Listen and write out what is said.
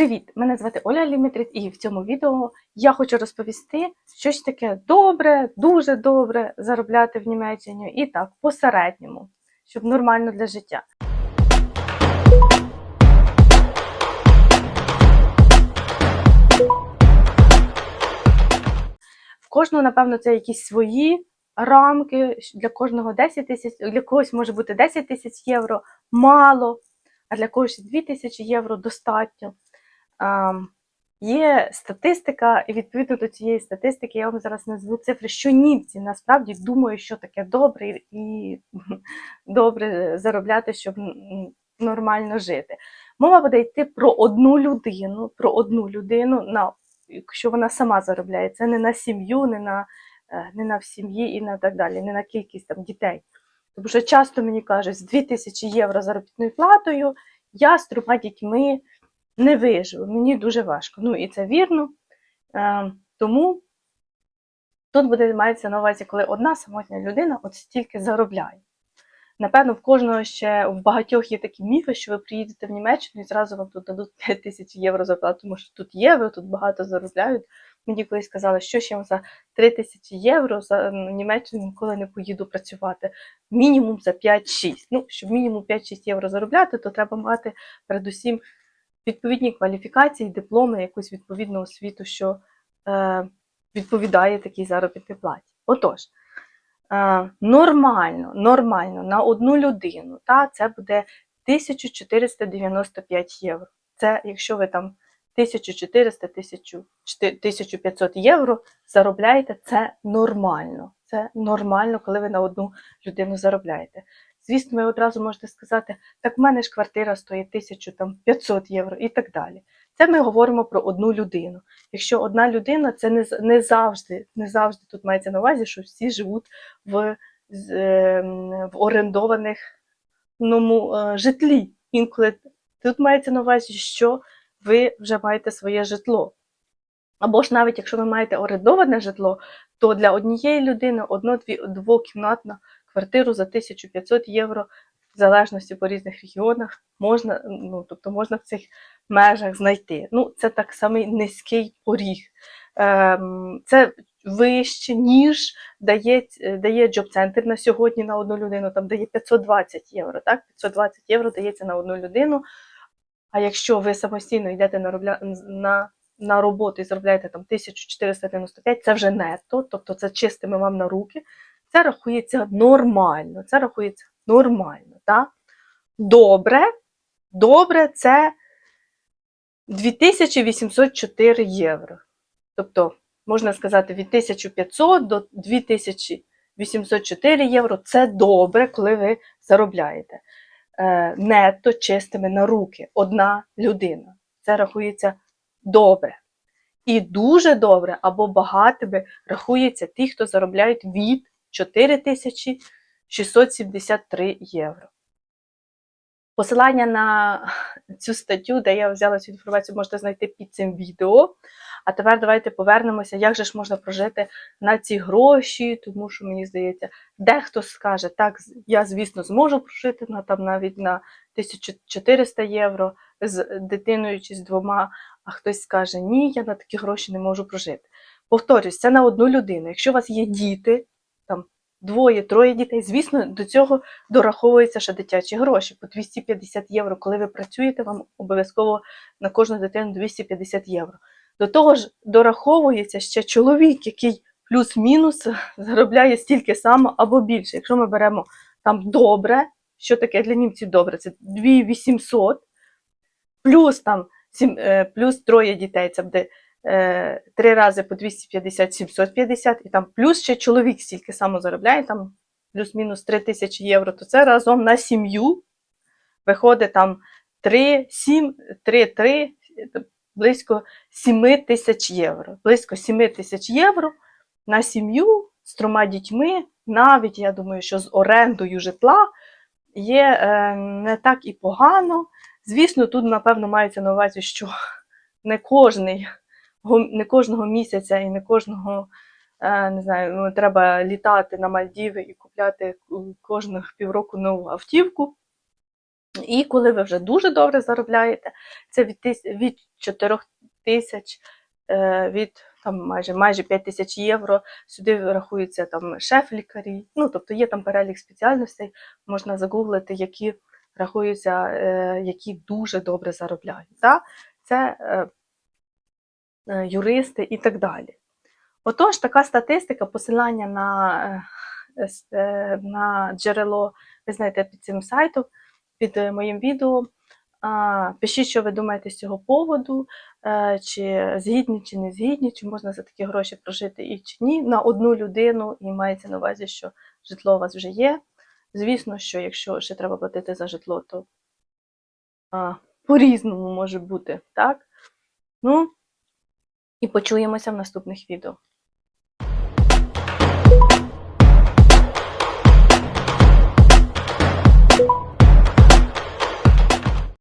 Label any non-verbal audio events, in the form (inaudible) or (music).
Привіт! Мене звати Оля Лімітрит, і в цьому відео я хочу розповісти, що ж таке добре, дуже добре заробляти в Німеччині і так, по середньому, щоб нормально для життя. В кожного, напевно, це якісь свої рамки. Для кожного 10 тисяч, для когось може бути 10 тисяч євро мало, а для когось 2 тисячі євро достатньо. Є статистика, і відповідно до цієї статистики я вам зараз назву цифри, що німці насправді думають, що таке добре і (laughs) добре заробляти, щоб нормально жити. Мова буде йти про одну людину, про одну людину, на, якщо вона сама заробляє, це не на сім'ю, не на, е, не на в сім'ї і на так далі, не на кількість там дітей. Тому що часто мені кажуть, з 2000 євро заробітною платою я з трьома дітьми не виживу, мені дуже важко. Ну і це вірно. Е, тому тут буде мається на увазі, коли одна самотня людина от стільки заробляє. Напевно, в кожного ще в багатьох є такі міфи, що ви приїдете в Німеччину і зразу вам тут дадуть (laughs) 5 тисяч євро зарплату, тому що тут євро, тут багато заробляють. Мені колись сказали, що ще за 3 тисячі євро за ну, Німеччину ніколи не поїду працювати. Мінімум за 5-6. Ну, щоб мінімум 5-6 євро заробляти, то треба мати передусім відповідні кваліфікації, дипломи, якусь відповідну освіту, що е, відповідає такій заробітній платі. Отож, е, нормально, нормально на одну людину, та, це буде 1495 євро. Це якщо ви там 1400 1500 євро заробляєте, це нормально. Це нормально, коли ви на одну людину заробляєте. Звісно, ви одразу можете сказати, так в мене ж квартира стоїть 1500 євро і так далі. Це ми говоримо про одну людину. Якщо одна людина, це не, не завжди, не завжди тут мається на увазі, що всі живуть в, е, в орендованих ну, е, житлі. Інколи тут мається на увазі, що ви вже маєте своє житло. Або ж навіть якщо ви маєте орендоване житло, то для однієї людини одно-двокімнатна квартиру за 1500 євро, в залежності по різних регіонах, можна, ну, тобто можна в цих межах знайти. Ну, Це так самий низький поріг. Ем, Це вище, ніж дає дає джоб-центр на сьогодні на одну людину, там дає 520 євро. Так? 520 євро дається на одну людину. А якщо ви самостійно йдете на робля... на, на роботу і заробляєте там 1495, це вже нетто, тобто це чистими вам на руки. Це рахується нормально. Це рахується нормально. Так? Добре, добре, це 2804 євро. Тобто, можна сказати, від 1500 до 2804 євро це добре, коли ви заробляєте. Е, нетто чистими на руки. Одна людина. Це рахується добре. І дуже добре або багатими рахується ті, хто заробляють від 4673 євро. Посилання на цю статтю, де я взяла цю інформацію, можете знайти під цим відео. А тепер давайте повернемося, як же ж можна прожити на ці гроші, тому що, мені здається, дехто скаже, так, я, звісно, зможу прожити на, там, навіть на 1400 євро з дитиною чи з двома, а хтось скаже, ні, я на такі гроші не можу прожити. Повторюсь, це на одну людину. Якщо у вас є діти, там двоє-троє дітей, звісно, до цього дораховуються ще дитячі гроші по 250 євро. Коли ви працюєте, вам обов'язково на кожну дитину 250 євро. До того ж, дораховується ще чоловік, який плюс-мінус заробляє стільки само або більше. Якщо ми беремо там добре, що таке для німців добре? Це 2800, плюс там е, плюс троє дітей, це буде три рази по 250-750, і там плюс ще чоловік стільки само заробляє, там плюс-мінус 3 тисячі євро, то це разом на сім'ю виходить там 3, 7, 3, 3, близько 7 тисяч євро. Близько 7 тисяч євро на сім'ю з трьома дітьми, навіть, я думаю, що з орендою житла є е, не так і погано. Звісно, тут, напевно, мається на увазі, що не кожний, не кожного місяця і не кожного, е, не знаю, ну, треба літати на Мальдіви і купляти кожних півроку нову автівку. І коли ви вже дуже добре заробляєте, це від, від 4 тисяч, е, від там майже майже 5 тисяч євро. Сюди рахуються там шеф-лікарі. Ну, тобто є там перелік спеціальностей, можна загуглити, які рахуються, е, які дуже добре заробляють. Да? Це юристи і так далі. Отож, така статистика, посилання на, е, е, на джерело, ви знаєте, під цим сайтом, під е, моїм відео. Пишіть, що ви думаєте з цього поводу, е, чи згідні, чи не згідні, чи можна за такі гроші прожити і чи ні, на одну людину, і мається на увазі, що житло у вас вже є. Звісно, що якщо ще треба платити за житло, то по-різному може бути, так? Ну, і почуємося в наступних відео.